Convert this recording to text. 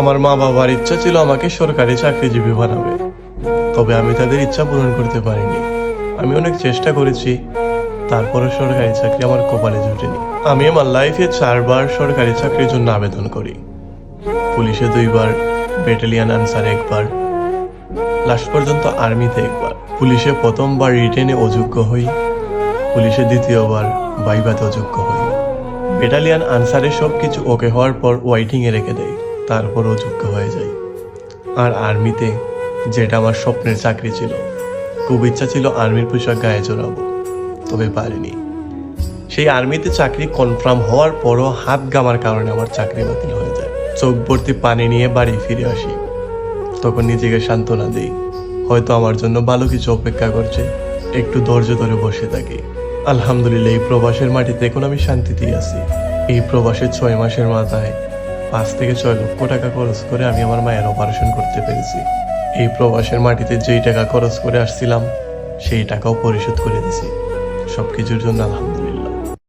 আমার মা বাবার ইচ্ছা ছিল আমাকে সরকারি চাকরিজীবী বানাবে। তবে আমি তাদের ইচ্ছা পূরণ করতে পারিনি। আমি অনেক চেষ্টা করেছি তারপরে সরকারি চাকরি আমার কপালে জুটেনি। আমি আমার লাইফে চারবার সরকারি চাকরির জন্য আবেদন করি। পুলিশে দুইবার ব্যাটালিয়ান আনসার একবার লাস্ট পর্যন্ত আর্মিতে একবার। পুলিশে প্রথমবার রিটেনে অযোগ্য হই, পুলিশে দ্বিতীয়বার বাইবাতে অযোগ্য হই। ব্যাটালিয়ান আনসারে সব কিছু ওকে হওয়ার পর ওয়াইটিংয়ে রেখে দেয়। তারপর অযোগ্য হয়ে যাই। আর আর্মিতে যেটা আমার স্বপ্নের চাকরি ছিল, খুব ইচ্ছা ছিল আর্মির পোশাক গায়ে জড়াবো, তবে পারিনি। সেই আর্মিতে চাকরি কনফার্ম হওয়ার পরও হাত গামার কারণে আমার চাকরি বাতিল হয়ে যায়। চোখ ভর্তি পানি নিয়ে বাড়ি ফিরে আসি। তখন নিজেকে সান্ত্বনা দিই, হয়তো আমার জন্য ভালো কিছু অপেক্ষা করছে, একটু ধৈর্য ধরে বসে থাকি। আলহামদুলিল্লাহ, এই প্রবাসের মাটিতে এখন আমি শান্তিতেই আছি। এই প্রবাসের ছয় মাসের মাথায় পাঁচ থেকে ছয় লক্ষ টাকা খরচ করে আমি আমার মায়ের অপারেশন করতে পেরেছি। এই প্রবাসের মাটিতে যেই টাকা খরচ করে আসছিলাম, সেই টাকাও পরিশোধ করে দিছি সব কিছুর জন্য আলহামদুলিল্লাহ।